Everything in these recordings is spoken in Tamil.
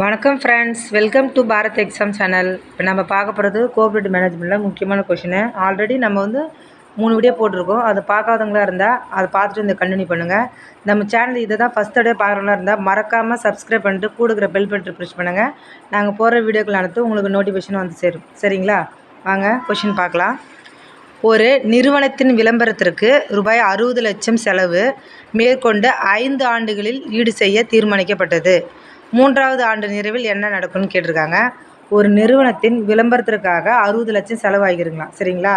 வணக்கம் friends welcome to Bharat exam channel இப்போ நம்ம பார்க்க போகிறது கோவிட் மேனேஜ்மெண்ட்டில் முக்கியமான கொஷினு ஆல்ரெடி நம்ம வந்து மூணு வீடியோ போட்டிருக்கோம். அதை பார்க்காதவங்களா இருந்தால் அதை பார்த்துட்டு இந்த கண்டினியூ பண்ணுங்கள் நம்ம சேனல் இதை தான் ஃபஸ்ட் தடவை பார்க்குறவங்களா இருந்தால் மறக்காமல் சப்ஸ்கிரைப் பண்ணிட்டு கூடுக்கிற பெல் பட்டன் ப்ரெஸ் பண்ணுங்கள் நாங்கள் போகிற வீடியோக்கள் அனைத்தும் உங்களுக்கு நோட்டிஃபிகேஷன் வந்து சேரும். சரிங்களா? வாங்க கொஷின் பார்க்கலாம். ஒரு நிறுவனத்தின் விளம்பரத்திற்கு ரூபாய் அறுபது லட்சம் செலவு மேற்கொண்டு ஐந்து ஆண்டுகளில் ஈடு செய்ய தீர்மானிக்கப்பட்டது. மூன்றாவது ஆண்டு நிறைவில் என்ன நடக்கும்னு கேட்டிருக்காங்க. ஒரு நிறுவனத்தின் விளம்பரத்திற்காக அறுபது லட்சம் செலவாகிருங்களாம் சரிங்களா?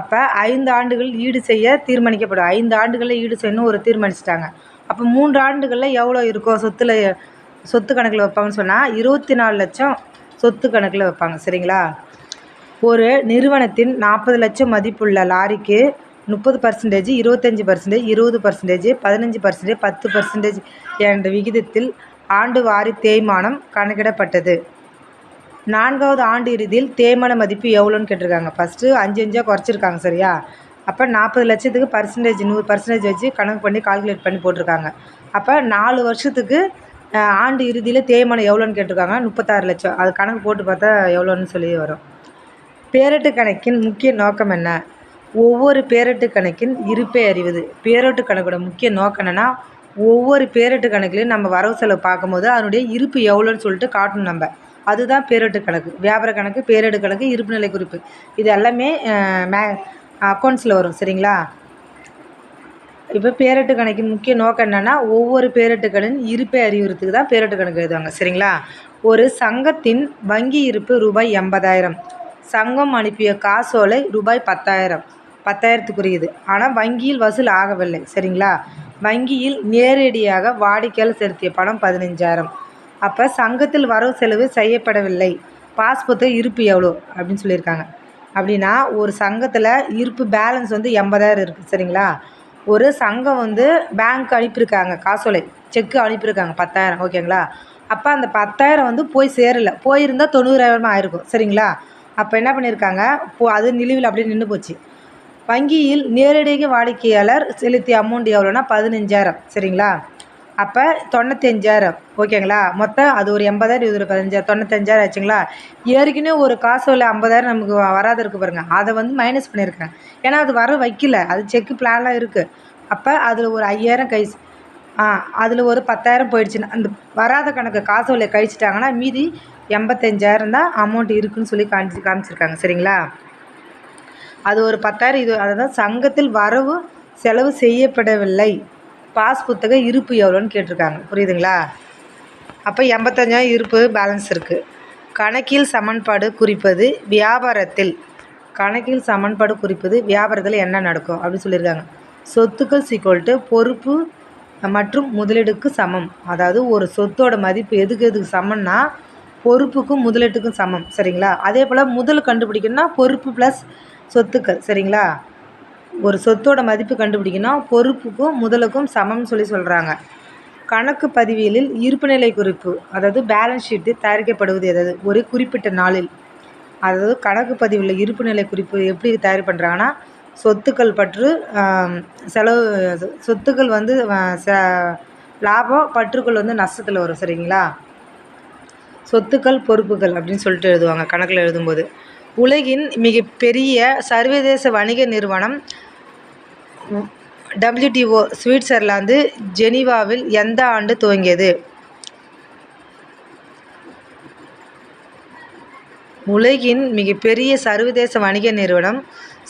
அப்போ ஐந்து ஆண்டுகள் ஈடு செய்ய தீர்மானிக்கப்படும். ஐந்து ஆண்டுகளில் ஈடு செய்யணும் ஒரு தீர்மானிச்சிட்டாங்க. அப்போ மூன்று ஆண்டுகளில் எவ்வளோ இருக்கோ சொத்தில் சொத்து கணக்கில் வைப்பாங்கன்னு சொன்னால் இருபத்தி நாலு லட்சம் சொத்து கணக்கில் வைப்பாங்க. சரிங்களா? ஒரு நிறுவனத்தின் நாற்பது லட்சம் மதிப்புள்ள லாரிக்கு முப்பது பர்சன்டேஜ் இருபத்தஞ்சி பர்சன்டேஜ் இருபது பர்சன்டேஜ் பதினஞ்சு பர்சன்டேஜ் பத்து பர்சன்டேஜ் என்ற விகிதத்தில் ஆண்டு வாரி தேய்மானம் கணக்கிடப்பட்டது. நான்காவது ஆண்டு இறுதியில் தேய்மான மதிப்பு எவ்வளோன்னு கேட்டிருக்காங்க. ஃபஸ்ட்டு அஞ்சு அஞ்சாக குறைச்சிருக்காங்க சரியா? அப்போ நாற்பது லட்சத்துக்கு பர்சன்டேஜ் நூறு பர்சன்டேஜ் வச்சு கணக்கு பண்ணி கால்குலேட் பண்ணி போட்டிருக்காங்க. அப்போ நாலு வருஷத்துக்கு ஆண்டு இறுதியில் தேய்மானம் எவ்வளோன்னு கேட்டிருக்காங்க. முப்பத்தாறு லட்சம். அது கணக்கு போட்டு பார்த்தா எவ்வளோன்னு சொல்லி வரும். பேரட்டு கணக்கின் முக்கிய நோக்கம் என்ன? ஒவ்வொரு பேரட்டு கணக்கின் இருப்பை அறிவது. பேரட்டு கணக்கோட முக்கிய நோக்கம் என்னென்னா ஒவ்வொரு பேரட்டு கணக்குலையும் நம்ம வரவு செலவு பார்க்கும்போது அதனுடைய இருப்பு எவ்வளோன்னு சொல்லிட்டு காட்டணும் நம்ம. அதுதான் பேரட்டு கணக்கு. வியாபார கணக்கு பேரட்டு கணக்கு இருப்பு நிலை குறிப்பு. இது எல்லாமே மே அக்கௌண்ட்ஸில் வரும். சரிங்களா? இப்போ பேரட்டு கணக்கின் முக்கிய நோக்கம் என்னென்னா ஒவ்வொரு பேரட்டுகளின் இருப்பை அறிவுறுத்துக்கு தான் பேரட்டு கணக்கு எழுதுவாங்க. சரிங்களா? ஒரு சங்கத்தின் வங்கி இருப்பு ரூபாய் எண்பதாயிரம். சங்கம் அனுப்பிய காசோலை ரூபாய் பத்தாயிரம். பத்தாயிரத்துக்குரியது. ஆனால் வங்கியில் வசூல் ஆகவில்லை. சரிங்களா? வங்கியில் நேரடியாக வாடிக்கையாளர் செலுத்திய பணம் பதினஞ்சாயிரம். அப்போ சங்கத்தில் வரவு செலவு செய்யப்படவில்லை. பாஸ் புத்தக இருப்பு எவ்வளோ அப்படின்னு சொல்லியிருக்காங்க. அப்படின்னா ஒரு சங்கத்தில் இருப்பு பேலன்ஸ் வந்து எண்பதாயிரம் இருக்குது சரிங்களா? ஒரு சங்கம் வந்து பேங்க் அனுப்பியிருக்காங்க. காசோலை. செக்கு அனுப்பியிருக்காங்க. பத்தாயிரம். ஓகேங்களா அப்போ அந்த பத்தாயிரம் வந்து போய் சேரலை. போயிருந்தால் தொண்ணூறாயிரமாக ஆயிருக்கும். சரிங்களா? அப்போ என்ன பண்ணியிருக்காங்க? போ அது நிலுவில் அப்படியே நின்று போச்சு. வங்கியில் நேரடியாக வாடிக்கையாளர் செலுத்திய அமௌண்ட் எவ்வளோனா பதினஞ்சாயிரம் சரிங்களா? அப்போ தொண்ணூத்தஞ்சாயிரம் ஓகேங்களா? மொத்தம் அது ஒரு எண்பதாயிரம் இது ஒரு பதினஞ்சாயிரம் தொண்ணூத்தஞ்சாயிரம் ஆச்சுங்களா? ஏற்கனவே ஒரு காசு இல்லை ஐம்பதாயிரம் நமக்கு வராது இருக்கு பாருங்க. அதை வந்து மைனஸ் பண்ணியிருக்கேன் ஏன்னா அது வர வைக்கல. அது செக்கு பிளான்லாம் இருக்குது அப்போ அதில் ஒரு ஐயாயிரம் கை ஆ அதில் ஒரு பத்தாயிரம் போயிடுச்சுன்னா அந்த வராத கணக்கு காசு இல்லை கழிச்சிட்டாங்கன்னா மீதி எண்பத்தஞ்சாயிரம் தான் அமௌண்ட் இருக்குதுன்னு சொல்லி காமிச்சு காமிச்சிருக்காங்க சரிங்களா? அது ஒரு பத்தாயிரம் இது அதாவது சங்கத்தில் வரவு செலவு செய்யப்படவில்லை. பாஸ் புத்தக இருப்பு எவ்வளோன்னு கேட்டிருக்காங்க. புரியுதுங்களா? அப்போ எண்பத்தஞ்சாயிரம் இருப்பு பேலன்ஸ் இருக்குது கணக்கில் சமன்பாடு குறிப்பது வியாபாரத்தில். கணக்கில் சமன்பாடு குறிப்பது வியாபாரத்தில் என்ன நடக்கும் அப்படின்னு சொல்லியிருக்காங்க. சொத்துக்கள் சீக்கோல்ட்டு பொறுப்பு மற்றும் முதலீடுக்கு சமம். அதாவது ஒரு சொத்தோட மதிப்பு எதுக்கு எதுக்கு சமம்னா பொறுப்புக்கும் முதலீட்டுக்கும் சமம். சரிங்களா? அதே போல் முதல் கண்டுபிடிக்கணும்னா பொறுப்பு ப்ளஸ் சொத்துக்கள் சரிங்களா? ஒரு சொத்தோட மதிப்பு கண்டுபிடிக்கணும் பொறுப்புக்கும் முதலுக்கும் சமம்னு சொல்லி சொல்கிறாங்க கணக்கு பதிவியலில் இருப்புநிலை குறிப்பு அதாவது பேலன்ஸ் ஷீட்டு தயாரிக்கப்படுவது எதாவது ஒரு குறிப்பிட்ட நாளில். அதாவது கணக்கு பதிவில் இருப்புநிலை குறிப்பு எப்படி தயார் பண்ணுறாங்கன்னா சொத்துக்கள் பற்று செலவு சொத்துக்கள் வந்து ச- லாபம் பற்றுக்கள் வந்து நஷ்டத்தில் வரும் சரிங்களா? சொத்துக்கள் பொறுப்புகள் அப்படின்னு சொல்லிட்டு எழுதுவாங்க கணக்கில் எழுதும்போது. உலகின் மிகப்பெரிய சர்வதேச வணிக நிறுவனம் டபிள்யூடிஓ சுவிட்சர்லாந்து ஜெனீவாவில் எந்த ஆண்டு துவங்கியது? உலகின் மிகப்பெரிய சர்வதேச வணிக நிறுவனம்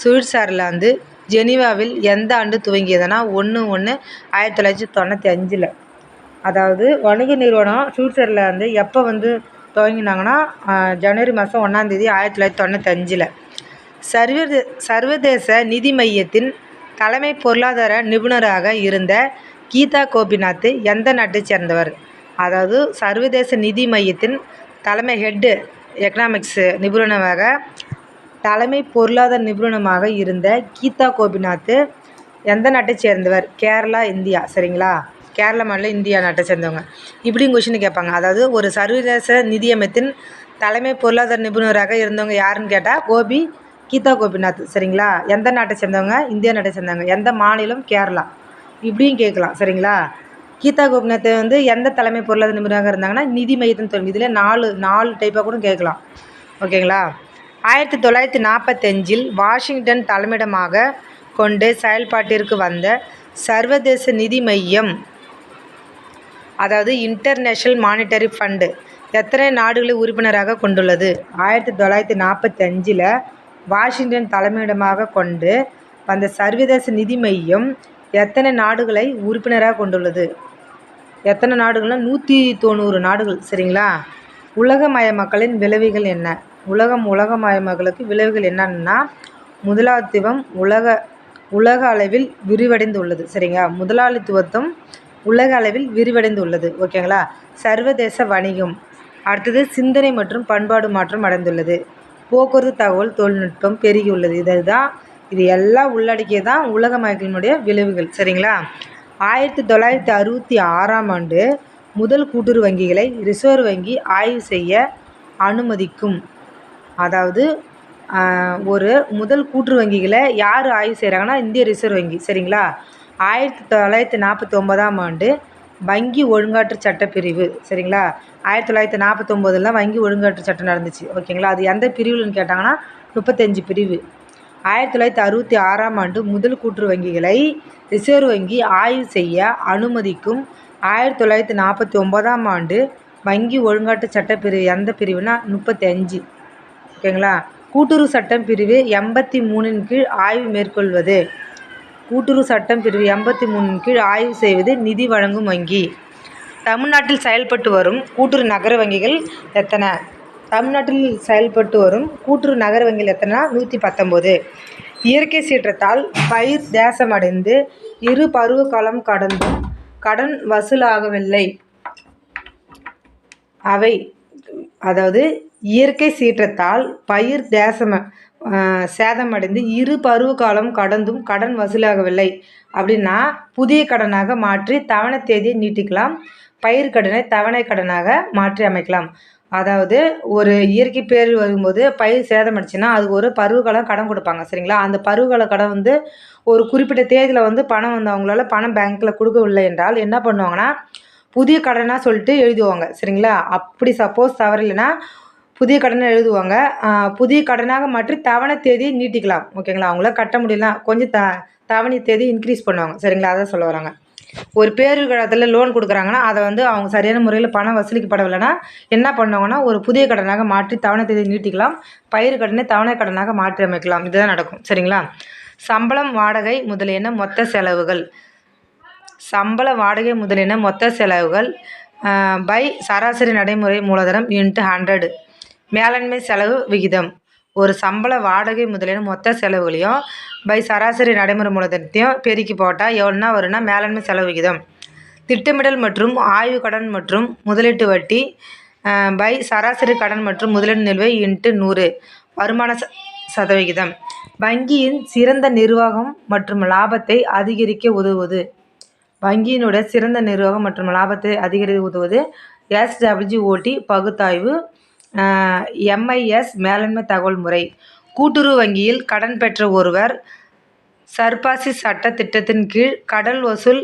சுவிட்சர்லாந்து ஜெனீவாவில் எந்த ஆண்டு துவங்கியதுன்னா ஒன்று ஒன்று ஆயிரத்தி தொள்ளாயிரத்தி தொண்ணூற்றி அஞ்சில். அதாவது வணிக நிறுவனம் சுவிட்சர்லாந்து எப்போ வந்து துவங்கினாங்கன்னா ஜனவரி மாதம் ஒன்றாந்தேதி ஆயிரத்தி தொள்ளாயிரத்தி தொண்ணூத்தஞ்சில். சர்வதே சர்வதேச நிதி மையத்தின் தலைமை பொருளாதார நிபுணராக இருந்த கீதா கோபிநாத் எந்த நாட்டைச் சேர்ந்தவர்? அதாவது சர்வதேச நிதி மையத்தின் தலைமை ஹெட்டு எக்கனாமிக்ஸ் நிபுணராக தலைமை பொருளாதார நிபுணமாக இருந்த கீதா கோபிநாத் எந்த நாட்டை சேர்ந்தவர்? கேரளா இந்தியா சரிங்களா? கேரளா மாநிலம் இந்தியா நாட்டை சேர்ந்தவங்க. இப்படியும் கொஷின் கேட்பாங்க. அதாவது ஒரு சர்வதேச நிதியமைத்தின் தலைமை பொருளாதார நிபுணராக இருந்தவங்க யாருன்னு கேட்டால் கோபி கீதா கோபிநாத். சரிங்களா? எந்த நாட்டை சேர்ந்தவங்க? இந்தியா நாட்டை சேர்ந்தவங்க. எந்த மாநிலம்? கேரளா. இப்படியும் கேட்கலாம். சரிங்களா? கீதா கோபிநாத் வந்து எந்த தலைமை பொருளாதார நிபுணராக இருந்தாங்கன்னா நிதி மையத்தின் தோல்வி இதில் நாலு நாலு டைப்பாக கூட கேட்கலாம். ஓகேங்களா? ஆயிரத்தி தொள்ளாயிரத்தி நாற்பத்தஞ்சில் வாஷிங்டன் தலைமையிடமாக கொண்டு செயல்பாட்டிற்கு வந்த சர்வதேச நிதி மையம் அதாவது இன்டர்நேஷ்னல் மானிட்டரி ஃபண்டு எத்தனை நாடுகளை உறுப்பினராக கொண்டுள்ளது? ஆயிரத்தி தொள்ளாயிரத்தி நாற்பத்தி அஞ்சில் வாஷிங்டன் தலைமையிடமாக கொண்டு வந்த சர்வதேச நிதி மையம் எத்தனை நாடுகளை உறுப்பினராக கொண்டுள்ளது? எத்தனை நாடுகள்னால் நூற்றி தொண்ணூறு நாடுகள் சரிங்களா? உலகமயமாக்கலின் விளைவுகள் என்ன? உலகம் உலகமயமாக்கலுக்கு விளைவுகள் என்னன்னா முதலாளித்துவம் உலக உலக அளவில் விரிவடைந்துள்ளது சரிங்களா? முதலாளித்துவத்தும் உலக அளவில் விரிவடைந்துள்ளது. ஓகேங்களா சர்வதேச வணிகம். அடுத்தது சிந்தனை மற்றும் பண்பாடு மாற்றம் அடைந்துள்ளது. போக்குவரத்து தகவல் தொழில்நுட்பம் பெருகியுள்ளது. இதுதான் இது எல்லாம் உள்ளடக்கியது தான் உலகமயக்கலினுடைய விளைவுகள். சரிங்களா? ஆயிரத்தி தொள்ளாயிரத்தி அறுபத்தி ஆறாம் ஆண்டு முதல் கூட்டுறவு வங்கிகளை ரிசர்வ் வங்கி ஆய்வு செய்ய அனுமதிக்கும். அதாவது ஒரு முதல் கூட்டுறவு வங்கிகளை யார் ஆய்வு செய்கிறாங்கன்னா இந்திய ரிசர்வ் வங்கி. சரிங்களா? ஆயிரத்தி தொள்ளாயிரத்தி நாற்பத்தி ஒன்பதாம் ஆண்டு வங்கி ஒழுங்காற்று சட்டப்பிரிவு சரிங்களா? ஆயிரத்தி தொள்ளாயிரத்தி நாற்பத்தொம்போதில் வங்கி ஒழுங்காற்று சட்டம் நடந்துச்சு ஓகேங்களா? அது எந்த பிரிவுலன்னு கேட்டாங்கன்னா முப்பத்தஞ்சு பிரிவு. ஆயிரத்தி தொள்ளாயிரத்தி அறுபத்தி ஆறாம் ஆண்டு முதல் கூற்று வங்கிகளை ரிசர்வ் வங்கி ஆய்வு செய்ய அனுமதிக்கும் ஆயிரத்தி தொள்ளாயிரத்தி நாற்பத்தி ஒன்பதாம் ஆண்டு வங்கி ஒழுங்காற்று சட்டப்பிரிவு எந்த பிரிவுனா முப்பத்தி அஞ்சு ஓகேங்களா? கூட்டுறவு சட்டம் பிரிவு எண்பத்தி மூணின் கீழ் ஆய்வு மேற்கொள்வது. கூட்டுறவு சட்டம் பிரிவு எண்பத்தி மூணின் கீழ் ஆய்வு செய்வது நிதி வழங்கும் வங்கி. தமிழ்நாட்டில் செயல்பட்டு வரும் கூட்டுறவு நகர வங்கிகள் எத்தனை? தமிழ்நாட்டில் செயல்பட்டு வரும் கூட்டுறவு நகர வங்கிகள் எத்தனைனா? நூற்றி பத்தொம்போது. இயற்கை சீற்றத்தால் பயிர் தேசமடைந்து இரு பருவ காலம் கடந்தும் கடன் வசூலாகவில்லை. அவை அதாவது இயற்கை சீற்றத்தால் பயிர் தேசம சேதமடைந்து இரு பருவ காலம் கடந்தும் கடன் வசூலாகவில்லை. அப்படின்னா புதிய கடனாக மாற்றி தவணை தேதியை நீட்டிக்கலாம். பயிர் கடனை தவணை கடனாக மாற்றி அமைக்கலாம். அதாவது ஒரு இயற்கை பேர் வரும்போது பயிர் சேதமடைச்சுன்னா அதுக்கு ஒரு பருவகாலம் கடன் கொடுப்பாங்க சரிங்களா? அந்த பருவகால கடன் வந்து ஒரு குறிப்பிட்ட தேதியில் வந்து பணம் வந்து அவங்களால பணம் பேங்க்கில் கொடுக்கவில்லை என்றால் என்ன பண்ணுவாங்கன்னா புதிய கடனாக சொல்லிட்டு எழுதுவாங்க சரிங்களா? அப்படி சப்போஸ் தவறில்லைன்னா புதிய கடனை எழுதுவாங்க. புதிய கடனாக மாற்றி தவணை தேதியை நீட்டிக்கலாம். ஓகேங்களா? அவங்கள கட்ட முடியலாம் கொஞ்சம் த தவணை தேதி இன்க்ரீஸ் பண்ணுவாங்க. சரிங்களா? அதான் சொல்ல வராங்க ஒரு பேருகாலத்தில் லோன் கொடுக்குறாங்கன்னா அதை வந்து அவங்க சரியான முறையில் பணம் வசூலிக்கப்படவில்லைன்னா என்ன பண்ணுவாங்கன்னா ஒரு புதிய கடனாக மாற்றி தவணை தேதி நீட்டிக்கலாம். பயிர் கடனை தவணை கடனாக மாற்றி அமைக்கலாம் இதுதான் நடக்கும். சரிங்களா? சம்பளம் வாடகை முதலியன மொத்த செலவுகள். சம்பள வாடகை முதலியன மொத்த செலவுகள். பை சராசரி நடைமுறை மூலதனம் இன்ட்டு ஹண்ட்ரடு மேலாண்மை செலவு விகிதம். ஒரு சம்பள வாடகை முதலியன மொத்த செலவுகளையும் பை சராசரி நடைமுறை மூலதனத்தையும் பெருக்கி போட்டால் எவ்வளோனா வரும்னா மேலாண்மை செலவு விகிதம். திட்டமிடல் மற்றும் ஆய்வு கடன் மற்றும் முதலீட்டு வட்டி பை சராசரி கடன் மற்றும் முதலீடு நிலுவை இன்ட்டு நூறு வருமான ச சதவிகிதம். வங்கியின் சிறந்த நிர்வாகம் மற்றும் லாபத்தை அதிகரிக்க உதவுவது. வங்கியினுடைய சிறந்த நிர்வாகம் மற்றும் லாபத்தை அதிகரிக்க உதவுவது எஸ்டபிள்யூஓடி பகுத்தாய்வு எம்ஐஎஸ் மேலாண்மை தகவல் முறை. கூட்டுறவு வங்கியில் கடன் பெற்ற ஒருவர் சர்பாசி சட்ட திட்டத்தின் கீழ் கடல் வசூல்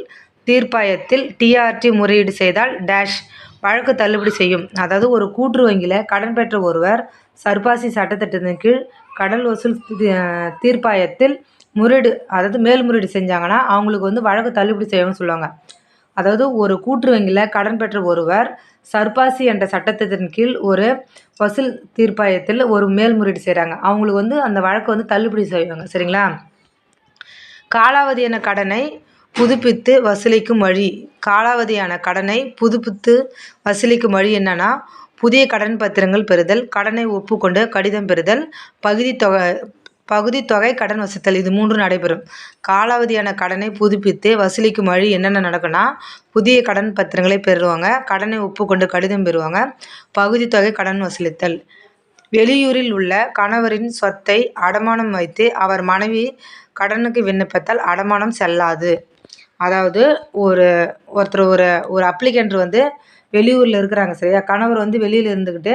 தீர்ப்பாயத்தில் டிஆர்டி முறையீடு செய்தால் டேஷ் வழக்கு தள்ளுபடி செய்யும். அதாவது ஒரு கூட்டுறவு வங்கியில் கடன் பெற்ற ஒருவர் சர்பாசி சட்டத்திட்டத்தின் கீழ் கடல் வசூல் தீர்ப்பாயத்தில் முறையீடு அதாவது மேல்முறையீடு செஞ்சாங்கன்னா அவங்களுக்கு வந்து வழக்கு தள்ளுபடி செய்யணும்னு சொல்லுவாங்க. அதாவது ஒரு கூட்டுறவு வங்கியில் கடன் பெற்ற ஒருவர் சர்பாசி என்ற சட்டத்தின் கீழ் ஒரு வசூல் தீர்ப்பாயத்தில் ஒரு மேல்முறையீடு செய்கிறாங்க அவங்களுக்கு வந்து அந்த வழக்கை வந்து தள்ளுபடி செய்வாங்க. சரிங்களா? காலாவதியான கடனை புதுப்பித்து வசூலிக்கும் வழி. காலாவதியான கடனை புதுப்பித்து வசூலிக்கும் வழி என்னன்னா புதிய கடன் பத்திரங்கள் பெறுதல் கடனை ஒப்புக்கொண்டு கடிதம் பெறுதல் பகுதி தொகை பகுதி தொகை கடன் வசூத்தல் இது மூன்று நடைபெறும். காலாவதியான கடனை புதுப்பித்து வசூலிக்கும் வழி என்னென்ன நடக்கும்னா புதிய கடன் பத்திரங்களை பெறுவாங்க. கடனை ஒப்புக்கொண்டு கடிதம் பெறுவாங்க. பகுதி தொகை கடன் வசூலித்தல். வெளியூரில் உள்ள கணவரின் சொத்தை அடமானம் வைத்து அவர் மனைவி கடனுக்கு விண்ணப்பித்தால் அடமானம் செல்லாது. அதாவது ஒரு ஒருத்தர் ஒரு ஒரு அப்ளிகண்ட் வந்து வெளியூரில் இருக்கிறாங்க சரியா? கணவர் வந்து வெளியில் இருந்துக்கிட்டு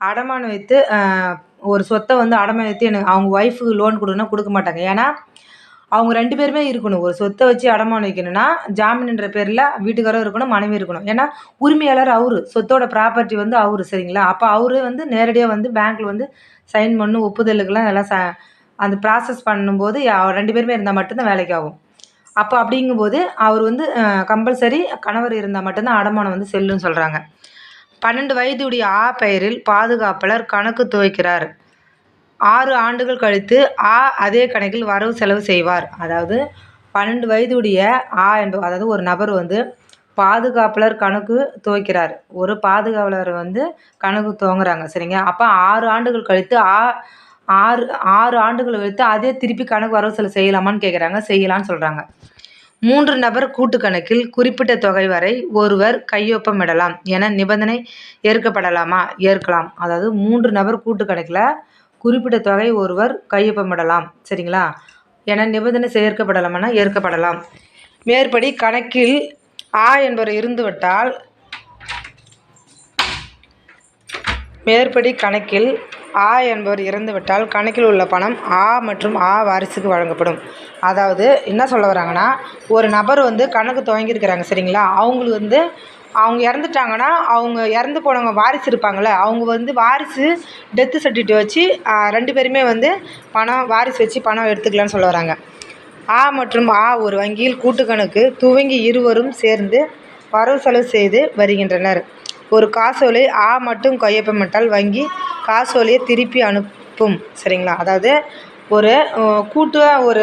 அடமானம் வைத்து ஒரு சொத்தை வந்து அடமை வைத்து எனக்கு அவங்க ஒய்ஃபுக்கு லோன் கொடுன்னா கொடுக்க மாட்டாங்க. ஏன்னா அவங்க ரெண்டு பேருமே இருக்கணும். ஒரு சொத்தை வச்சு அடமானம் வைக்கணும்னா ஜாமீன்ன்ற பேரில் வீட்டுக்காரரும் இருக்கணும் மனைவி இருக்கணும். ஏன்னா உரிமையாளர் அவரு. சொத்தோட ப்ராப்பர்ட்டி வந்து அவரு சரிங்களா? அப்போ அவரு வந்து நேரடியாக வந்து பேங்க்கில் வந்து சைன் பண்ணும் ஒப்புதலுக்கெல்லாம் எல்லாம் ச அந்த ப்ராசஸ் பண்ணும்போது ரெண்டு பேருமே இருந்தால் மட்டும்தான் வேலைக்கு ஆகும். அப்போ அப்படிங்கும்போது அவர் வந்து கம்பல்சரி கணவர் இருந்தால் மட்டும்தான் அடமானம் வந்து செல்லுன்னு சொல்கிறாங்க பன்னெண்டு வயதுடைய ஆ பெயரில் பாதுகாப்பாளர் கணக்கு துவைக்கிறார். ஆறு ஆண்டுகள் கழித்து ஆ அதே கணக்கில் வரவு செலவு செய்வார். அதாவது பன்னெண்டு வயதுடைய ஆ என்ப அதாவது ஒரு நபர் வந்து பாதுகாப்பாளர் கணக்கு துவைக்கிறார். ஒரு பாதுகாவலர் வந்து கணக்கு துவங்குறாங்க. சரிங்க? அப்போ ஆறு ஆண்டுகள் கழித்து ஆ ஆறு ஆறு ஆண்டுகள் கழித்து அதே திருப்பி கணக்கு வரவு செலவு செய்யலாமான்னு கேட்குறாங்க செய்யலான்னு சொல்கிறாங்க மூன்று நபர் கூட்டு கணக்கில் குறிப்பிட்ட தொகை வரை ஒருவர் கையொப்பமிடலாம் என நிபந்தனை ஏற்கப்படலாமா? ஏற்கலாம். அதாவது மூன்று நபர் கூட்டு கணக்கில் குறிப்பிட்ட தொகை ஒருவர் கையொப்பமிடலாம். சரிங்களா? என நிபந்தனை சேர்க்கப்படலாமானா ஏற்கப்படலாம். மேற்படி கணக்கில் ஆ என்பவர் இருந்துவிட்டால் மேற்படி கணக்கில் ஆ என்பவர் இறந்துவிட்டால் கணக்கில் உள்ள பணம் ஆ மற்றும் ஆ வாரிசுக்கு வழங்கப்படும். அதாவது என்ன சொல்ல வராங்கன்னா ஒரு நபர் வந்து கணக்கு துவங்கியிருக்கிறாங்க சரிங்களா? அவங்களுக்கு வந்து அவங்க இறந்துட்டாங்கன்னா அவங்க இறந்து போனவங்க வாரிசு இருப்பாங்கள்ல அவங்க வந்து வாரிசு டெத்து சர்டிஃபிகேட் வச்சு ரெண்டு பேருமே வந்து பணம் வாரிசு வச்சு பணம் எடுத்துக்கலான்னு சொல்ல வராங்க. ஆ மற்றும் ஆ ஒரு வங்கியில் கூட்டு கணக்கு துவங்கி இருவரும் சேர்ந்து வரவு செலவு செய்து வருகின்றனர். ஒரு காசோலை ஆ மட்டும் கையொப்பமிட்டால் வங்கி காசோலையை திருப்பி அனுப்பும். சரிங்களா? அதாவது ஒரு கூட்டாக கூட்டு ஒரு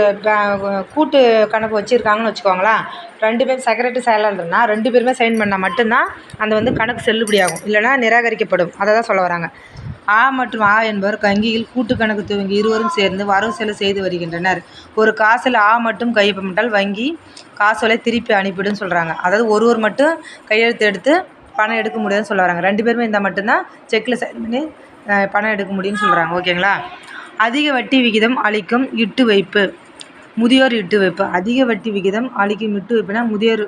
கூட்டு கணக்கு வச்சுருக்காங்கன்னு வச்சுக்கோங்களேன் ரெண்டு பேரும் செக்ரட்டரி செயலாளர்னா ரெண்டு பேருமே சைன் பண்ணால் மட்டும்தான் அந்த வந்து கணக்கு செல்லுபடியாகும். இல்லைன்னா நிராகரிக்கப்படும். அதை தான் சொல்ல வராங்க. ஆ மற்றும் ஆ என்பவர் வங்கியில் கூட்டு கணக்கு துவங்கி இருவரும் சேர்ந்து வரவு செலவு செய்து வருகின்றனர். ஒரு காசில் ஆ மட்டும் கையொப்பமிட்டால் வங்கி காசோலை திருப்பி அனுப்பிடும் சொல்கிறாங்க அதாவது ஒருவர் மட்டும் கையெழுத்து எடுத்து பணம் எடுக்க முடியாதுன்னு சொல்ல வராங்க ரெண்டு பேருமே இருந்தால் மட்டும்தான் செக்கில் சைன் பண்ணி பணம் எடுக்க முடியும்னு சொல்கிறாங்க ஓகேங்களா? அதிக வட்டி விகிதம் அளிக்கும் இட்டு வைப்பு. முதியோர் இட்டு வைப்பு. அதிக வட்டி விகிதம் அளிக்கும் இட்டு வைப்புனா முதியோர்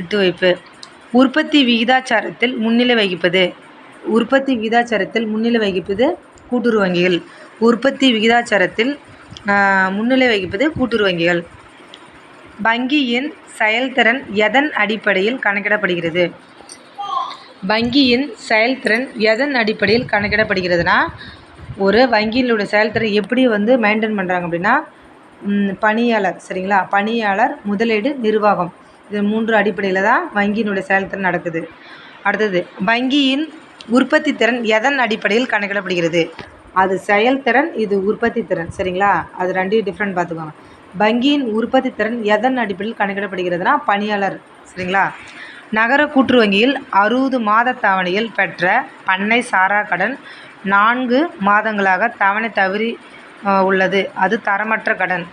இட்டு வைப்பு. உற்பத்தி விகிதாச்சாரத்தில் முன்னிலை வகிப்பது. உற்பத்தி விகிதாச்சாரத்தில் முன்னிலை வகிப்பது கூட்டுறவு வங்கிகள். உற்பத்தி விகிதாச்சாரத்தில் முன்னிலை வகிப்பது கூட்டுறவு வங்கிகள். வங்கியின் செயல்திறன் எதன் அடிப்படையில் கணக்கிடப்படுகிறது? வங்கியின் செயல்திறன் எதன் அடிப்படையில் கணக்கிடப்படுகிறதுனா ஒரு வங்கியினுடைய செயல்திறன் எப்படி வந்து மெயின்டைன் பண்ணுறாங்க அப்படின்னா பணியாளர் சரிங்களா? பணியாளர் முதலீடு நிர்வாகம். இது மூன்று அடிப்படையில் தான் வங்கியினுடைய செயல்திறன் நடக்குது. அடுத்தது வங்கியின் உற்பத்தி திறன் எதன் அடிப்படையில் கணக்கிடப்படுகிறது? அது செயல்திறன் இது உற்பத்தி திறன் சரிங்களா? அது ரெண்டையும் டிஃப்ரெண்ட் பார்த்துக்கோங்க. வங்கியின் உற்பத்தி திறன் எதன் அடிப்படையில் கணக்கிடப்படுகிறதுனா பணியாளர் சரிங்களா? நகர கூட்டுறவு வங்கியில் அறுபது மாத தவணையில் பெற்ற பண்ணை சாரா கடன் நான்கு மாதங்களாக தவணை தவறி உள்ளது. அது தரமற்ற கடன்.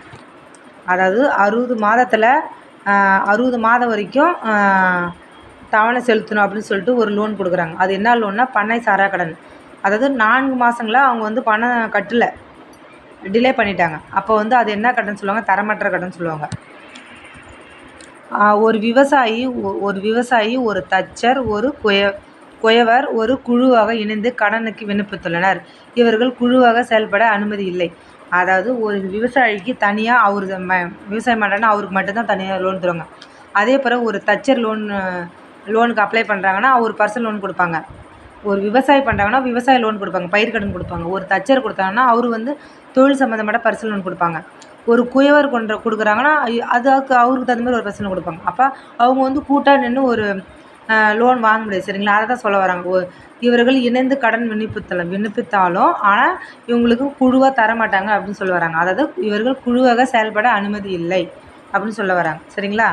அதாவது அறுபது மாதத்தில் அறுபது மாதம் வரைக்கும் தவணை செலுத்தணும் அப்படின்னு சொல்லிட்டு ஒரு லோன் கொடுக்குறாங்க. அது என்ன லோன்னா பண்ணை சாரா கடன். அதாவது நான்கு மாதங்களாக அவங்க வந்து பணம் கட்டலை. டிலே பண்ணிட்டாங்க. அப்போ வந்து அது என்ன கடன் சொல்லுவாங்க? தரமற்ற கடன் சொல்லுவாங்க. ஒரு விவசாயி ஒ- ஒரு விவசாயி ஒரு தச்சர் ஒரு குய குயவர் ஒரு குழுவாக இணைந்து கடனுக்கு விண்ணப்பித்துள்ளனர். இவர்கள் குழுவாக செயல்பட அனுமதி இல்லை. அதாவது ஒரு விவசாயிக்கு தனியாக அவர் ம- விவசாயம் பண்ணுறேன்னா அவருக்கு மட்டும்தான் தனியாக லோன் தருவாங்க. அதே போல் ஒரு தச்சர் லோன் லோனுக்கு அப்ளை பண்ணுறாங்கன்னா அவர் பர்சனல் லோன் கொடுப்பாங்க. ஒரு விவசாயி பண்ணுறாங்கன்னா விவசாய லோன் கொடுப்பாங்க. பயிர் கடன் கொடுப்பாங்க. ஒரு தச்சர் கொடுத்தாங்கன்னா அவர் வந்து தொழில் சம்மந்தமான பர்சனல் லோன் கொடுப்பாங்க. ஒரு குயவர் கொண்ட கொடுக்குறாங்கன்னா அதுக்கு அவருக்கு தகுந்த மாதிரி ஒரு பர்சன்ட் கொடுப்பாங்க. அப்போ அவங்க வந்து கூட்டாக நின்று ஒரு லோன் வாங்க முடியாது. சரிங்களா? அதை தான் சொல்ல வராங்க. இவர்கள் இணைந்து கடன் விண்ணப்பித்தல விண்ணப்பித்தாலும் ஆனால் இவங்களுக்கு குழுவாக தர மாட்டாங்க அப்படின்னு சொல்ல வராங்க. அதாவது இவர்கள் குழுவாக செயல்பட அனுமதி இல்லை அப்படின்னு சொல்ல வராங்க. சரிங்களா?